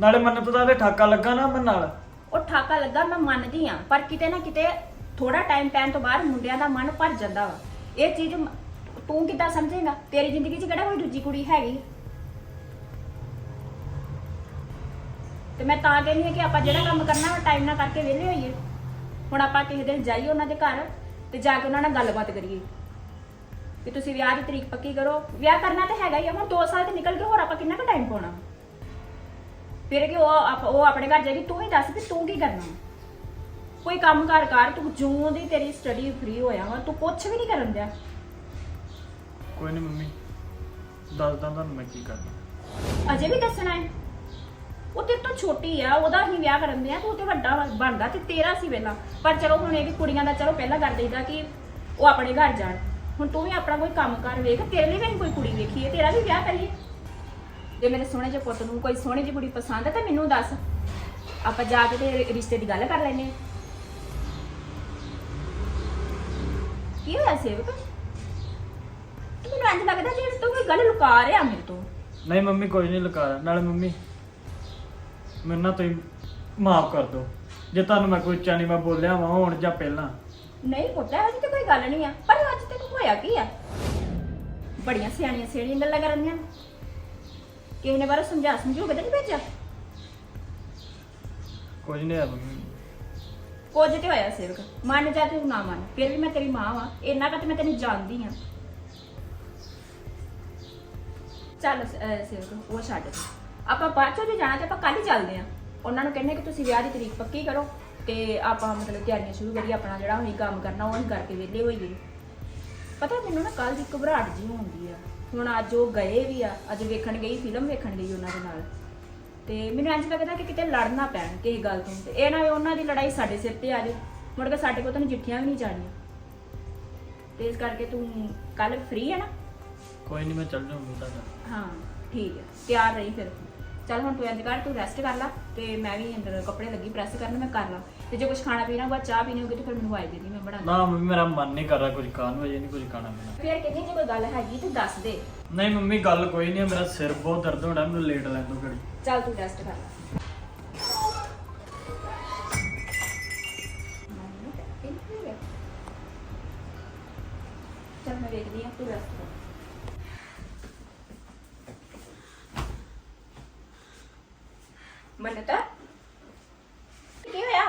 C: ਨਾਲੇ ਮੰਨਤ ਦਾ ਤੇ ਠਾਕਾ ਲੱਗਾ ਨਾ ਮਨ ਨਾਲ।
D: ਉਹ ਠਾਕਾ ਲੱਗਾ, ਮੈਂ ਮੰਨਦੀ ਆ ਪਰ ਕਿਤੇ ਨਾ ਕਿਤੇ ਥੋੜਾ ਟਾਈਮ ਪੈਣ ਤੋਂ ਬਾਅਦ ਮੁੰਡਿਆਂ ਦਾ ਮਨ ਭਰ ਜਾਂਦਾ ਵਾ। ਇਹ ਚੀਜ਼ ਮ- ਤੂੰ ਕਿੱਦਾਂ ਸਮਝੇਗਾ? ਤੇਰੀ ਜ਼ਿੰਦਗੀ 'ਚ ਕਿਹੜਾ ਕੋਈ ਦੂਜੀ ਕੁੜੀ ਹੈਗੀ? ਤੇ ਮੈਂ ਤਾਂ ਕਹਿੰਦੀ ਹਾਂ ਕਿ ਆਪਾਂ ਜਿਹੜਾ ਕੰਮ ਕਰਨਾ ਵਾ ਟਾਈਮ ਨਾਲ ਕਰਕੇ ਵਿਹਲੇ ਹੋਈਏ। ਹੁਣ ਆਪਾਂ ਕਿਸੇ ਦਿਨ ਜਾਈਏ ਉਹਨਾਂ ਦੇ ਘਰ ਤੇ ਜਾ ਕੇ ਉਹਨਾਂ ਨਾਲ ਗੱਲਬਾਤ ਕਰੀਏ। ਕਿ ਤੁਸੀਂ ਵਿਆਹ ਦੀ ਤਰੀਕ ਪੱਕੀ ਕਰੋ। ਵਿਆਹ ਕਰਨਾ ਤਾਂ ਹੈਗਾ ਹੀ ਆ ਹੁਣ 2 ਸਾਲ ਤੇ ਨਿਕਲ ਗਏ ਹੋਰ ਆਪਾਂ ਕਿੰਨਾ ਕੁ ਟਾਈਮ ਪਾਉਣਾ? ਫਿਰ ਕਿ ਉਹ ਆਪ- ਉਹ ਆਪਣੇ ਘਰ ਜਾਏਗੀ ਤੂੰ ਹੀ ਦੱਸ ਵੀ ਤੂੰ ਕੀ ਕਰਨਾ? ਕੋਈ ਕੰਮ ਕਾਰ ਕਰ ਤੂੰ ਜੂੰ ਦੀ ਤੇਰੀ ਸਟੱਡੀ ਫ੍ਰੀ ਹੋਇਆ ਵਾ ਤੂੰ ਕੁਛ ਵੀ ਨਹੀਂ ਕਰਨ ਦਿਆ।
C: ਕੋਈ ਨਹੀਂ ਮੰਮੀ ਦੱਸਦਾ ਤੁਹਾਨੂੰ ਮੈਂ ਕੀ ਕਰਨਾ।
D: ਅਜੇ ਵੀ ਦੱਸਣਾ ਹੈ। ਉਹ ਤੇਰੇ ਤੋਂ ਛੋਟੀ ਆ ਉਹਦਾ ਹੀ ਵਿਆਹ ਕਰਨ ਦਿਆ ਤੂੰ ਤੇ ਵੱਡਾ ਵਾ- ਬਣਦਾ ਤੇ ਤੇਰਾ ਸੀ ਵੇਲਾ। ਪਰ ਚਲੋ ਹੁਣ ਇਹ ਕਿ ਕੁੜੀਆਂ ਦਾ ਚਲੋ ਪਹਿਲਾਂ ਕਰ ਦੇਈਦਾ ਕਿ ਉਹ ਆਪਣੇ ਘਰ ਜਾਣ। ਹੁਣ ਤੂੰ ਵੀ ਆਪਣਾ ਕੋਈ ਕੰਮ ਕਰ ਵੇਖ ਤੇਰੇ ਲਈ ਵੀ ਅਸੀਂ ਕੋਈ ਕੁੜੀ ਵੇਖੀ ਹੈ ਤੇਰਾ ਵੀ ਵਿਆਹ ਕਰੀਏ। ਜੇ ਮੇਰੇ ਸੋਹਣੇ ਜਿਹੇ ਪੁੱਤ ਨੂੰ ਕੋਈ ਸੋਹਣੀ ਜਿਹੀ ਕੁੜੀ ਪਸੰਦ ਹੈ ਤਾਂ ਮੈਨੂੰ ਦੱਸ। ਆਪਾਂ ਜਾ ਕੇ ਤੇ ਰਿਸ਼ਤੇ ਦੀ ਗੱਲ ਕਰ ਲੈਨੇ ਆਂ। ਕੀ ਹੋਇਆ ਸੇਵਕ? ਤੂੰ ਮੈਨੂੰ ਇੰਝ ਲੱਗਦਾ ਜਿਵੇਂ ਤੂੰ ਕੋਈ ਗੱਲ ਲੁਕਾ ਰਿਹਾ ਮੇਰੇ ਤੋਂ।
C: ਨਹੀਂ ਮੰਮੀ ਕੋਈ ਨਹੀਂ ਲੁਕਾ ਰਿਹਾ। ਨਾਲੇ ਮੰਮੀ ਮੈਨੂੰ ਨਾ ਤੁਸੀਂ ਮਾਫ ਕਰ ਦਿਓ। ਜੇ ਤੁਹਾਨੂੰ ਮੈਂ ਕੋਈ ਉੱਚਾ ਨਹੀਂ ਮੈਂ ਬੋਲਿਆ ਵਾਂ ਹੁਣ ਜਾਂ ਪਹਿਲਾਂ।
D: ਨਹੀਂ ਪੁੱਤਾ ਅਜੇ ਤੇ ਕੋਈ ਗੱਲ ਨਹੀਂ ਆ। ਪਰ ਅੱਜ ਹੋਇਆ ਕੀ ਆ? ਬੜੀਆਂ ਸਿਆਣੀਆਂ ਸਿਆਣੀਆਂ ਗੱਲਾਂ ਕਰਨੀਆਂ ਕਿਸੇ ਨੇ ਬਾਰੇ ਸਮਝਾ ਸਮਝੂ ਕੇ ਤਾਂ ਨਹੀਂ ਭੇਜਿਆ?
C: ਕੁਝ ਨਹੀਂ ਆ
D: ਕੁਝ ਤੇ ਹੋਇਆ ਸੇਵਕ ਮੰਨ ਜਾ ਤੂੰ ਨਾ ਮੰਨ। ਫਿਰ ਵੀ ਮੈਂ ਤੇਰੀ ਮਾਂ ਵਾਂ। ਇੰਨਾ ਕੁ ਤੇ ਮੈਂ ਤੈਨੂੰ ਜਾਣਦੀ ਆ। ਚੱਲ ਅਹ, ਸੇਵਕ ਉਹ ਛੱਡ। ਆਪਾਂ ਬਾਅਦ ਚੋਂ ਜੇ ਜਾਣਾ ਤੇ ਆਪਾਂ ਕੱਲ ਹੀ ਚੱਲਦੇ ਆ। ਉਹਨਾਂ ਨੂੰ ਕਹਿੰਦੇ ਕਿ ਤੁਸੀਂ ਵਿਆਹ ਦੀ ਤਰੀਕ ਪੱਕੀ ਕਰੋ ਤੇ ਆਪਾਂ ਮਤਲਬ ਤਿਆਰੀਆਂ ਸ਼ੁਰੂ ਕਰੀਏ। ਆਪਣਾ ਜਿਹੜਾ ਹੁਣ ਕੰਮ ਕਰਨਾ ਉਹ ਅਸੀਂ ਕਰਕੇ ਵਿਹਲੇ ਹੋਈਏ। ਪਤਾ ਮੈਨੂੰ ਨਾ ਕੱਲ ਦੀ ਘਬਰਾਹਟ ਜੀ ਹੁੰਦੀ ਆ। ਹੁਣ ਅੱਜ ਉਹ ਗਏ ਵੀ ਆ ਅੱਜ ਵੇਖਣ ਗਈ ਫਿਲਮ ਵੇਖਣ ਗਈ ਉਹਨਾਂ ਦੇ ਨਾਲ। ਤੇ ਮੈਨੂੰ ਇੰਝ ਲੱਗਦਾ ਕਿ ਕਿਤੇ ਲੜਨਾ ਪੈਣ ਕਿਸੇ ਗੱਲ ਤੋਂ। ਤੇ ਇਹ ਨਾ ਹੋਵੇ ਉਹਨਾਂ ਦੀ ਲੜਾਈ ਸਾਡੇ ਸਿਰ ਤੇ ਆ ਜਾਏ ਮੁੜ ਕੇ ਸਾਡੇ ਕੋਲ ਤਾਂ ਚਿੱਠੀਆਂ ਵੀ ਨਹੀਂ ਜਾਣੀਆਂ। ਤੇ ਇਸ ਕਰਕੇ ਤੂੰ ਕੱਲ ਫ੍ਰੀ ਹੈ ਨਾ?
C: ਕੋਈ ਨਹੀਂ ਮੈਂ ਚੱਲ ਜਾਊਂਗਾ ਤੁਹਾਡਾ
D: ਹਾਂ ਠੀਕ ਹੈ ਤਿਆਰ ਰਹੀ ਫਿਰ। ਚੱਲ ਹੁਣ ਤੂੰ ਇੰਝ ਕਰ ਤੂੰ ਰੈਸਟ ਕਰ ਲੈ ਤੇ ਮੈਂ ਵੀ ਅੰਦਰ ਕੱਪੜੇ ਲੱਗੀ ਪ੍ਰੈਸ ਕਰਨ ਮੈਂ ਕਰ ਲਾਂ। ਤੇ ਜੇ ਕੁਝ ਖਾਣਾ ਪੀਣਾ ਹੋਊਗਾ ਚਾਹ ਪੀਣੀ ਹੋਊਗੀ ਤੇ ਫਿਰ ਮੈਨੂੰ ਆਵਾਜ਼ ਦੇ ਦੀ ਮੈਂ ਬਣਾ
C: ਨਾ ਮੰਮੀ ਮੇਰਾ ਮਨ ਨਹੀਂ ਕਰ ਰਿਹਾ ਕੁਝ ਖਾਣ ਨੂੰ ਅਜੇ ਨਹੀਂ ਕੁਝ ਖਾਣਾ ਪੀਣਾ
D: ਫਿਰ ਕਹਿੰਦੀ ਜੇ ਕੋਈ ਗੱਲ ਹੈਗੀ ਤੇ ਦੱਸ ਦੇ।
C: ਨਹੀਂ ਮੰਮੀ ਗੱਲ ਕੋਈ ਨਹੀਂ ਮੇਰਾ ਸਿਰ ਬਹੁਤ ਦਰਦ ਹੋਣਾ ਮੈਨੂੰ ਲੇਟ ਲੈ ਦੋ ਘੜੀ।
D: ਚੱਲ ਤੂੰ ਰੈਸਟ ਕਰ। ਲੈ ਚੱਲ ਮੈਂ ਵੇਖਦੀ ਆ ਤੂੰ ਰੈਸਟ ਕਰ। ਮੰਨਤ ਕੀ ਹੋਇਆ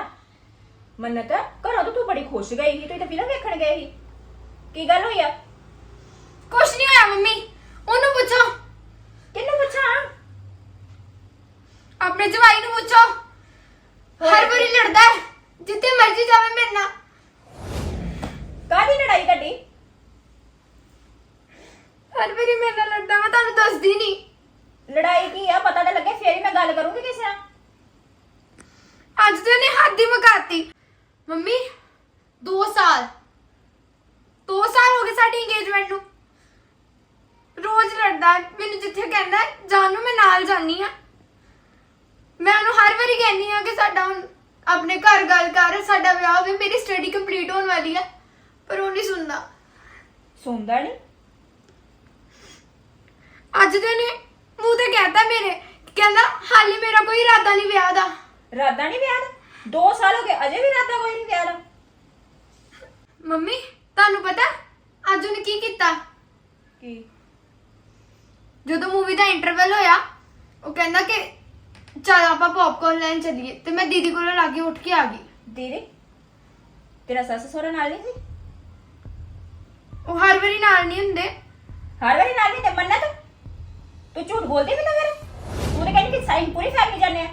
D: ਮੰਨਤ ਘਰੋਂ ਤਾਂ ਤੂੰ ਬੜੀ ਖੁਸ਼ ਗਈ ਸੀ ਤੂੰ ਤਾਂ ਫਿਲਮ ਵੇਖਣ ਗਈ ਸੀ। ਕੀ ਗੱਲ ਹੋਈ ਆ?
E: ਕੁਛ ਨਹੀਂ ਹੋਇਆ ਮੰਮੀ। ਉਹਨੂੰ ਪੁੱਛੋ।
D: ਕਿਹਨੂੰ ਪੁੱਛਾਂ?
E: ਆਪਣੇ ਜਵਾਈ ਨੂੰ ਪੁੱਛੋ। ਹਰ ਵਾਰੀ ਲੜਦਾ ਹੈ ਜਿੱਥੇ ਮਰਜ਼ੀ ਜਾਵੇ ਮੇਰੇ ਨਾਲ।
D: ਕਾਹਦੀ ਲੜਾਈ ਕੱਢੀ
E: ਹਰ ਵਾਰੀ ਮੇਰੇ ਨਾਲ ਲੜਦਾ ਮੈਂ ਤੁਹਾਨੂੰ ਦੱਸਦੀ ਨਹੀਂ।
D: ਲੜਾਈ ਕੀ ਆ? ਪਤਾ ਤਾਂ ਲੱਗੇ ਫੇਰ ਹੀ ਮੈਂ ਗੱਲ ਕਰੂੰਗੀ ਕਿਸੇ ਨਾਲ।
E: ਅੱਜ ਤੇ ਉਹਨੇ ਹੱਦ ਹੀ ਮੁਕਾਤੀ। ਮੰਮੀ 2 ਸਾਲ। 2 ਸਾਲ ਹੋ ਗਏ ਸਾਡੀ ਇੰਗੇਜਮੈਂਟ ਨੂੰ। ਰੋਜ਼ ਲੜਦਾ ਹੈ। ਮੈਨੂੰ ਜਿੱਥੇ ਕਹਿੰਦਾ ਹੈ, ਜਾਣ ਨੂੰ ਮੈਂ ਨਾਲ ਜਾਨੀ ਆ ਮੈਂ ਉਹਨੂੰ ਹਰ ਵਾਰੀ ਕਹਿੰਨੀ ਆ ਕਿ ਸਾਡਾ ਹੁਣ ਆਪਣੇ ਘਰ ਗੱਲ ਕਰ ਸਾਡਾ ਵਿਆਹ ਹੋਵੇ ਮੇਰੀ ਸਟੱਡੀ ਕੰਪਲੀਟ ਹੋਣ ਵਾਲੀ ਹੈ ਪਰ ਉਹ ਨਹੀਂ ਸੁਣਦਾ।
D: ਸੁਣਦਾ ਨਹੀਂ?
E: ਅੱਜ ਦੇ ਨੇ ਮੂੰਹ ਤੇ ਕਹਿਤਾ ਮੇਰੇ ਕਹਿੰਦਾ ਹਾਲੇ ਮੇਰਾ ਕੋਈ ਇਰਾਦਾ ਨਹੀਂ ਵਿਆਹ ਦਾ।
D: ਰਾਦਾ ਨਹੀਂ ਵਿਆਹ ਦਾ? 2 ਸਾਲ ਹੋ ਗਏ ਅਜੇ ਵੀ ਰਾਦਾ ਕੋਈ ਨਹੀਂ ਵਿਆਹ ਦਾ
E: ਮੰਮੀ ਤੁਹਾਨੂੰ ਪਤਾ ਅੱਜ ਉਹਨੇ ਕੀ ਕੀਤਾ?
D: ਕੀ?
E: ਜਦੋਂ ਮੂਵੀ ਦਾ ਇੰਟਰਵਲ ਹੋਇਆ ਉਹ ਕਹਿੰਦਾ ਕਿ ਚਲ ਆਪਾਂ ਪੌਪਕਾਰਨ ਲੈਣ ਚੱਲੀਏ। ਤੇ ਮੈਂ ਦੀਦੀ ਕੋਲੋਂ ਲਾਗੇ ਉੱਠ ਕੇ ਆ ਗਈ।
D: ਦੀਦੀ ਤੇਰਾ ਸੱਸ ਸਹੁਰਾ ਨਾਲ ਨਹੀਂ ਸੀ?
E: ਉਹ ਹਰ ਵਾਰੀ ਨਾਲ ਨਹੀਂ ਹੁੰਦੇ।
D: ਹਰ ਵਾਰੀ ਨਾਲ ਨਹੀਂ ਤੇ ਮੰਨਤ? ਤੂੰ ਝੂਠ ਬੋਲਦੀ ਮੈਨੂੰ ਫਿਰ? ਤੂੰ ਤਾਂ ਕਹਿੰਦੀ ਕਿ ਸਾਈ ਪੂਰੀ ਫੈਮਿਲੀ ਜਾਣੇ ਆ।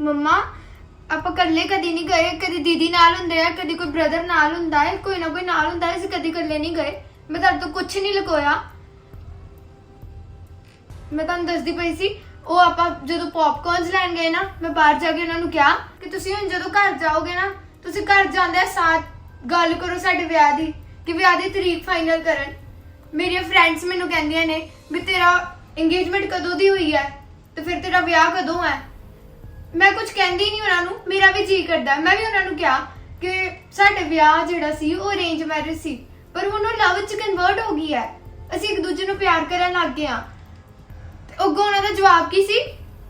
E: ਮੰਮਾ ਆਪਾਂ ਇਕੱਲੇ ਕਦੀ ਨਹੀਂ ਗਏ, ਕਦੀ ਦੀਦੀ ਨਾਲ ਹੁੰਦੇ ਆ, ਕਦੀ ਕੋਈ ਬ੍ਰਦਰ ਨਾਲ ਹੁੰਦਾ ਹੈ, ਕੋਈ ਨਾ ਕੋਈ ਨਾਲ ਹੁੰਦਾ ਹੈ, ਅਸੀਂ ਕਦੀ ਇਕੱਲੇ ਨਹੀਂ ਗਏ। ਮੈਂ ਤੁਹਾਡੇ ਤੋਂ ਕੁਝ ਨਹੀਂ ਲੁਕੋਇਆ। ਮੈਂ ਤੁਹਾਨੂੰ ਦੱਸਦੀ ਪਈ ਸੀ, ਉਹ ਆਪਾਂ ਜਦੋਂ ਪੌਪਕੌਰਨਸ ਲੈਣ ਗਏ ਨਾ, ਮੈਂ ਬਾਹਰ ਜਾ ਕੇ ਉਹਨਾਂ ਨੂੰ ਕਿਹਾ ਕਿ ਤੁਸੀਂ ਹੁਣ ਜਦੋਂ ਘਰ ਜਾਓਗੇ ਨਾ, ਤੁਸੀਂ ਘਰ ਜਾਂਦੇ ਸਾਥ, ਗੱਲ ਕਰੋ ਸਾਡੇ ਵਿਆਹ ਦੀ, ਕਿ ਵਿਆਹ ਦੀ ਤਰੀਕ ਫਾਈਨਲ ਕਰਨ। ਮੇਰੀਆਂ ਫਰੈਂਡਸ ਮੈਨੂੰ ਕਹਿੰਦੀਆਂ ਨੇ ਵੀ ਤੇਰਾ ਇੰਗੇਜਮੈਂਟ ਕਦੋਂ ਦੀ ਹੋਈ ਹੈ, ਤੇ ਫਿਰ ਤੇਰਾ ਵਿਆਹ ਕਦੋਂ ਹੈ? ਮੈਂ ਕੁਝ ਕਹਿੰਦੀ ਨਹੀਂ ਉਹਨਾਂ ਨੂੰ ਮੇਰਾ ਵੀ ਜੀ ਕਰਦਾ। ਮੈਂ ਵੀ ਉਹਨਾਂ ਨੂੰ ਕਿਹਾ ਕਿ ਸਾਡੇ ਵਿਆਹ ਜਿਹੜਾ ਸੀ ਉਹ ਅਰੇਂਜ ਮੈਰਿਜ ਸੀ। ਪਰ ਹੁਣ ਉਹ ਲਵ ਚ ਕਨਵਰਟ ਹੋ ਗਈ ਹੈ। ਅਸੀਂ ਇੱਕ ਦੂਜੇ ਨੂੰ ਪਿਆਰ ਕਰਨ ਲੱਗ ਗਏ ਆ ਤੇ ਅੱਗੋਂ ਉਹਨਾਂ ਦਾ ਜਵਾਬ ਕੀ ਸੀ?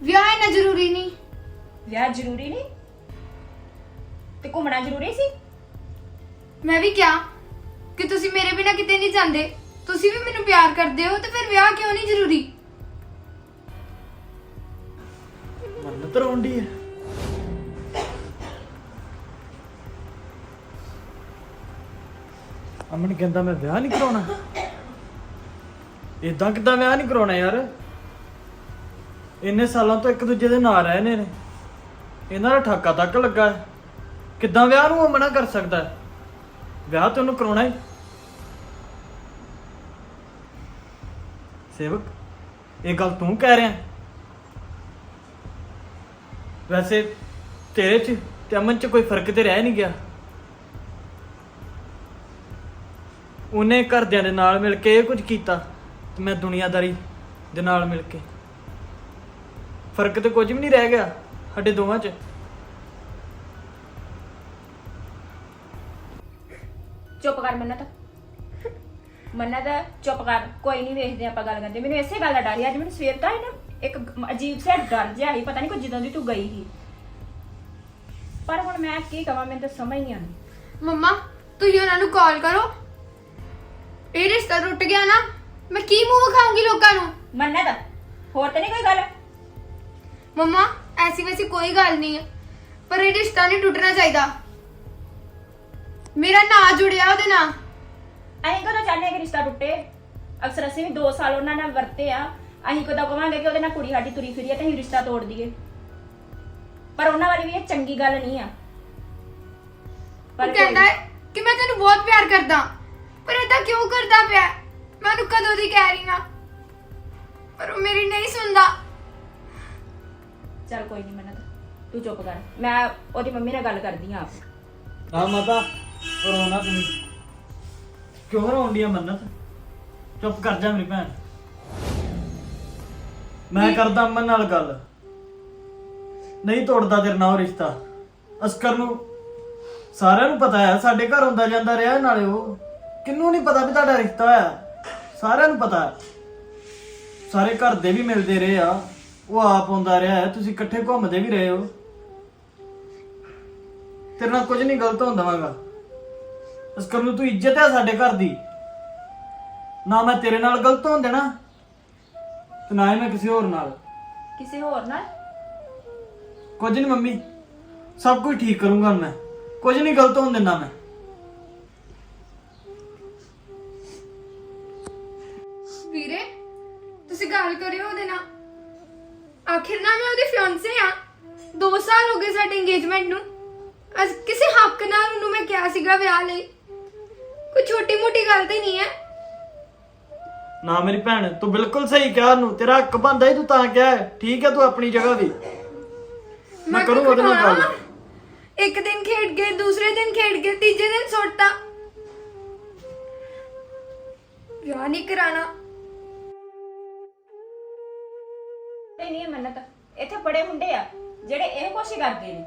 E: ਵਿਆਹ ਇੰਨਾ ਜ਼ਰੂਰੀ ਨਹੀਂ।
D: ਵਿਆਹ ਜ਼ਰੂਰੀ ਨਹੀਂ? ਤੇ ਘੁੰਮਣਾ ਜ਼ਰੂਰੀ ਸੀ?
E: ਮੈਂ ਵੀ ਕਿਹਾ ਕਿ ਤੁਸੀਂ ਮੇਰੇ ਬਿਨਾ ਕਿਤੇ ਨਹੀਂ ਜਾਂਦੇ। ਤੁਸੀਂ ਵੀ ਮੈਨੂੰ ਪਿਆਰ ਕਰਦੇ ਹੋ ਤੇ ਫਿਰ ਵਿਆਹ ਕਿਉਂ ਨਹੀਂ ਜ਼ਰੂਰੀ?
C: ਮੰਨਤ ਰੋਂਦੀ ਹੈ। ਅਮਨ ਕਹਿੰਦਾ, ਮੈਂ ਵਿਆਹ ਨਹੀਂ ਕਰਾਉਣਾ। ਇਦਾਂ ਕਿਦਾਂ ਵਿਆਹ ਨਹੀਂ ਕਰਾਉਣਾ ਯਾਰ? ਇੰਨੇ ਸਾਲਾਂ ਤੋਂ ਇੱਕ ਦੂਜੇ ਦੇ ਨਾਲ ਰਹੇ ਨੇ ਇਹਨਾਂ ਦਾ ਠਾਕਾ ਤੱਕ ਲੱਗਾ ਹੈ। ਕਿੱਦਾਂ ਵਿਆਹ ਨੂੰ ਉਹ ਮਨਾ ਕਰ ਸਕਦਾ ਵਿਆਹ ਤੈਨੂੰ ਕਰਾਉਣਾ ਹੀ। ਸੇਵਕ, ਇਹ ਗੱਲ ਤੂੰ ਕਹਿ ਰਿਹਾ ਵੈਸੇ ਤੇਰੇ ਚ ਤੇ ਅਮਨ ਚ ਕੋਈ ਫ਼ਰਕ ਤੇ ਰਹਿ ਨਹੀਂ ਗਿਆ। ਉਹਨੇ ਘਰਦਿਆਂ ਦੇ ਨਾਲ ਮਿਲ ਕੇ ਇਹ ਕੁਝ ਕੀਤਾ ਤੇ ਮੈਂ ਦੁਨੀਆਦਾਰੀ ਦੇ ਨਾਲ ਮਿਲ ਕੇ। ਫ਼ਰਕ ਤੇ ਕੁਝ ਵੀ ਨਹੀਂ ਰਹਿ ਗਿਆ ਸਾਡੇ ਦੋਵਾਂ ਚ।
D: ਚੁੱਪ ਕਰ ਮੰਨਤ। ਮੰਨਤ, ਚੁੱਪ ਕਰ। ਕੋਈ ਨਹੀਂ ਵੇਖਦੇ ਆਪਾਂ ਗੱਲ ਕਰਦੇ। ਮੈਨੂੰ ਇਸੇ ਗੱਲ ਦਾ ਡਰ ਸੀ ਅੱਜ ਮੈਨੂੰ ਸਵੇਰ ਦਾ ਹੀ ਨਾ। ਇੱਕ ਅਜੀਬ ਜਿਹਾ ਡਰ ਜਿਹਾ ਸੀ ਪਤਾ ਨਹੀਂ ਕੋਈ ਜਦੋਂ ਦੀ ਤੂੰ ਗਈ ਸੀ। ਪਰ ਹੁਣ ਮੈਂ ਕੀ ਕਵਾਂ ਮੈਨੂੰ ਤਾਂ ਸਮਝ ਨਹੀਂ ਆਉਂਦੀ।
E: ਮੰਮਾ ਤੁਸੀਂ ਉਹਨਾਂ ਨੂੰ ਕਾਲ ਕਰੋ। ਇਹ ਰਿਸ਼ਤਾ ਟੁੱਟ ਗਿਆ ਨਾ ਮੈਂ ਕੀ ਮੂੰਹ ਵਿਖਾਉਂਗੀ ਲੋਕਾਂ ਨੂੰ?
D: ਮੰਨਤ ਹੋਰ ਤਾਂ ਨਹੀਂ ਕੋਈ ਗੱਲ?
E: ਮੰਮਾ ਐਸੀ ਵੈਸੀ ਕੋਈ ਗੱਲ ਨਹੀਂ ਹੈ ਪਰ ਇਹ ਰਿਸ਼ਤਾ ਨਹੀਂ ਟੁੱਟਣਾ ਚਾਹੀਦਾ। ਮੇਰਾ ਨਾਂ ਜੁੜਿਆ ਉਹਦੇ ਨਾਲ।
D: ਅਸੀਂ ਕਦੋਂ ਚਾਹੁੰਦੇ ਹਾਂ ਕਿ ਰਿਸ਼ਤਾ ਟੁੱਟੇ? ਅਕਸਰ ਅਸੀਂ ਵੀ 2 ਸਾਲ ਉਹਨਾਂ ਨਾਲ ਵਰਤੇ ਆ। ਅਸੀਂ ਕਦੋਂ ਕਵਾਂਗੇ ਕਿ ਉਹਦੇ ਨਾਲ ਕੁੜੀ ਸਾਡੀ ਤੁਰੀ ਫਿਰੀ ਹੈ ਤੇ ਅਸੀਂ ਰਿਸ਼ਤਾ ਤੋੜ ਦਈਏ। ਪਰ ਉਹਨਾਂ ਵਾਲੀ ਵੀ ਇਹ ਚੰਗੀ ਗੱਲ ਨਹੀਂ ਆ।
E: ਉਹ ਕਹਿੰਦਾ ਹੈ ਕਿ ਮੈਂ ਤੈਨੂੰ ਬਹੁਤ ਪਿਆਰ ਕਰਦਾ ਪਰ ਏਦਾਂ ਕਿਉਂ ਕਰਦਾ ਪਿਆ? ਮੈਂ ਉਹਨੂੰ ਕਦੋਂ ਦੀ ਕਹਿ ਰਹੀ ਹਾਂ? ਪਰ ਉਹ ਮੇਰੀ ਨਹੀਂ ਸੁਣਦਾ।
D: ਚੱਲ ਕੋਈ ਨਹੀਂ ਮੰਨਤ ਤੂੰ ਚੁੱਪ ਕਰ। ਮੈਂ ਉਹਦੀ ਮੰਮੀ ਨਾਲ ਗੱਲ ਕਰਦੀ ਆ ਆਪ।
C: ਹਾਂ ਮਾਤਾ ਰੋਣਾ ਤੂੰ ਕਿਉਂ ਰੋਂਦੀ ਆ ਮੰਨਤ? ਚੁੱਪ ਕਰ ਜਾ ਮੇਰੀ ਭੈਣ। ਮੈਂ ਕਰਦਾ ਅਮਨ ਨਾਲ ਗੱਲ। ਨਹੀਂ ਤੋੜਦਾ ਤੇਰੇ ਨਾਲ ਉਹ ਰਿਸ਼ਤਾ। ਅਸਕਰ ਨੂੰ ਸਾਰਿਆਂ ਨੂੰ ਪਤਾ ਹੈ ਸਾਡੇ ਘਰ ਹੁੰਦਾ ਜਾਂਦਾ ਰਿਹਾ ਨਾਲੇ ਉਹ। ਕਿੰਨੂੰ ਨਹੀਂ ਪਤਾ ਵੀ ਤੁਹਾਡਾ ਰਿਸ਼ਤਾ ਹੋਇਆ। ਸਾਰਿਆਂ ਨੂੰ ਪਤਾ। ਹੈ ਸਾਰੇ ਘਰ ਦੇ ਵੀ ਮਿਲਦੇ ਰਹੇ ਆ। ਉਹ ਆਪ ਆਉਂਦਾ ਰਿਹਾ ਹੈ ਤੁਸੀਂ ਇਕੱਠੇ ਘੁੰਮਦੇ ਵੀ ਰਹੇ ਹੋ। ਤੇਰੇ ਨਾਲ ਕੁਝ ਨਹੀਂ ਗਲਤ ਹੁੰਦਾ ਵਾਂਗਾ। ਇਸ ਕਰ ਨੂੰ ਤੂੰ ਇੱਜ਼ਤ ਹੈ ਸਾਡੇ ਘਰ ਦੀ। ਨਾ ਮੈਂ ਤੇਰੇ ਨਾਲ ਗਲਤ ਹੋਣ ਦੇਣਾ। ਤੇ ਨਾ ਹੀ ਮੈਂ ਕਿਸੇ ਹੋਰ ਨਾਲ।
D: ਕਿਸੇ ਹੋਰ ਨਾਲ?
C: ਕੁਝ ਨਹੀਂ ਮੰਮੀ ਸਭ ਕੁਝ ਠੀਕ ਕਰੂੰਗਾ ਹੁਣ ਮੈਂ। ਕੁਝ ਨਹੀਂ ਗਲਤ ਹੋਣ ਦੇਣਾ ਮੈਂ।
E: ਵੀਰੇ ਤੁਸੀਂ ਗੱਲ ਕਰਿਓ ਉਹਦੇ ਨਾਲ। ਆਖਿਰ ਨਾ ਮੈਂ ਉਹਦੀ ਫਿਆਂਸੇ ਆ 2 ਸਾਲ ਹੋ ਗਏ ਸਾਡੇ ਇੰਗੇਜਮੈਂਟ ਨੂੰ। ਅਸ ਕਿਸੇ ਹੱਕ ਨਾਲ ਉਹਨੂੰ ਮੈਂ ਕਿਹਾ ਸੀਗਾ ਵਿਆਹ ਲਈ। ਕੋਈ ਛੋਟੀ ਮੋਟੀ ਗੱਲ ਤੇ ਨਹੀਂ ਹੈ।
C: ਨਾ ਮੇਰੀ ਭੈਣ ਤੂੰ ਬਿਲਕੁਲ ਸਹੀ ਕਿਹਾ ਉਹਨੂੰ ਤੇਰਾ ਹੱਕ ਬੰਦਾ ਹੀ ਤੂੰ ਤਾਂ ਕਿਹਾ ਹੈ। ਠੀਕ ਹੈ ਤੂੰ ਆਪਣੀ ਜਗ੍ਹਾ ਵੀ ਮੈਂ ਕਰੂੰ ਉਹਦੇ ਨਾਲ
E: ਖਿਡੌਣਾ
C: ਗੱਲ।
E: ਵਾਂ? ਇੱਕ ਦਿਨ ਖੇਡ ਗਏ ਦੂਸਰੇ ਦਿਨ ਖੇਡ ਗਏ ਤੀਜੇ ਦਿਨ ਸੁੱਟਤਾ। ਵਿਆਹ ਨਹੀਂ ਕਰਾਣਾ।
D: ਤੇ ਨਹੀਂ ਮੰਨਤ ਇੱਥੇ ਬੜੇ ਮੁੰਡੇ ਆ ਜਿਹੜੇ ਇਹ ਕੁਛ ਹੀ ਕਰਦੇ ਨੇ।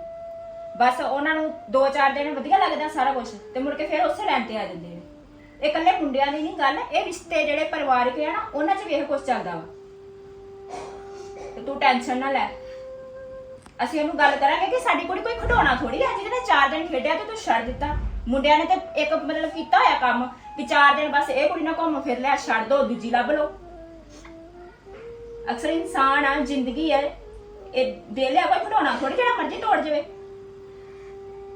D: ਬਸ ਉਹਨਾਂ ਨੂੰ 2-4 ਦਿਨ ਵਧੀਆ ਲੱਗਦਾ ਸਾਰਾ ਕੁਝ ਤੇ ਮੁੜ ਕੇ ਫਿਰ ਉਸੇ ਲਾਈਨ ਤੇ ਆ ਜਾਂਦੇ ਨੇ ਇਹ ਇਕੱਲੇ ਮੁੰਡਿਆਂ ਦੀ ਨਹੀਂ ਗੱਲ, ਇਹ ਰਿਸ਼ਤੇ ਜਿਹੜੇ ਪਰਿਵਾਰਕ ਆ ਨਾ, ਉਹਨਾਂ 'ਚ ਵੀ ਇਹ ਕੁਛ ਚੱਲਦਾ ਵਾ। ਤੇ ਤੂੰ ਟੈਨਸ਼ਨ ਨਾ ਲੈ। ਅਸੀਂ ਉਹਨੂੰ ਗੱਲ ਕਰਾਂਗੇ ਕਿ ਸਾਡੀ ਕੁੜੀ ਕੋਈ ਖਿਡੌਣਾ ਥੋੜੀ ਆ, ਜਿਹਦੇ ਨਾਲ ਚਾਰ ਦਿਨ ਖੇਡਿਆ ਤੇ ਤੂੰ ਛੱਡ ਦਿੱਤਾ। ਮੁੰਡਿਆਂ ਨੇ ਤੇ ਇੱਕ ਮਤਲਬ ਕੀਤਾ ਹੋਇਆ ਕੰਮ ਕਿ ਚਾਰ ਦਿਨ ਬਸ ਇਹ ਕੁੜੀ ਨਾਲ ਘੁੰਮ ਫਿਰ ਲਿਆ ਛੱਡ ਦੋ, ਦੂਜੀ ਲੱਭ ਲਓ। ਅਕਸਰ ਇਨਸਾਨ ਆ, ਜ਼ਿੰਦਗੀ ਹੈ ਇਹ ਦੇ ਲਿਆ ਕੋਈ ਖਿਡੌਣਾ ਥੋੜੀ ਜਿਹੜਾ ਮਰਜ਼ੀ ਤੋੜ ਜਾਵੇ।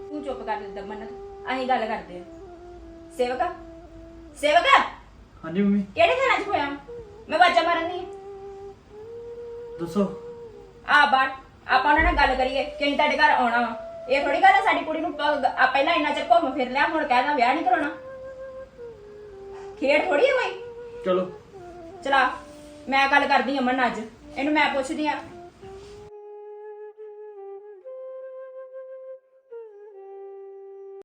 D: ਤੂੰ ਚੁੱਪ ਕਰ ਦਿੱਤਾ ਮੰਨਤ ਅਸੀਂ ਗੱਲ ਕਰਦੇ ਆ। ਸੇਵਕ ਸੇਵਕ
C: ਹਾਂਜੀ ਮੰਮੀ।
D: ਕਿਹੜੇ ਘਰਾਂ 'ਚ ਹੋਇਆ? ਮੈਂ ਬਾਜਾ ਮਾਰਨ ਦੀ
C: ਦੱਸੋ।
D: ਆ ਬਾਹਰ ਆਪਾਂ ਉਹਨਾਂ ਨਾਲ ਗੱਲ ਕਰੀਏ ਕਿ ਅਸੀਂ ਤੁਹਾਡੇ ਘਰ ਆਉਣਾ ਵਾ। ਇਹ ਥੋੜੀ ਗੱਲ ਹੈ ਸਾਡੀ ਕੁੜੀ ਨੂੰ ਪ- ਆ ਪਹਿਲਾਂ ਇੰਨਾ ਚਿਰ ਘੁੰਮ ਫਿਰ ਲਿਆ ਹੁਣ ਕਹਿਦਾ ਵਿਆਹ ਨਹੀਂ ਕਰਾਉਣਾ। ਖੇਡ ਥੋੜੀ ਹੈ ਕੋਈ?
C: ਚਲੋ।
D: ਚਲਾ ਮੈਂ ਗੱਲ ਕਰਦੀ ਅਮਨ ਨਾਲ ਅੱਜ। ਇਹਨੂੰ ਮੈਂ ਪੁੱਛਦੀ ਆ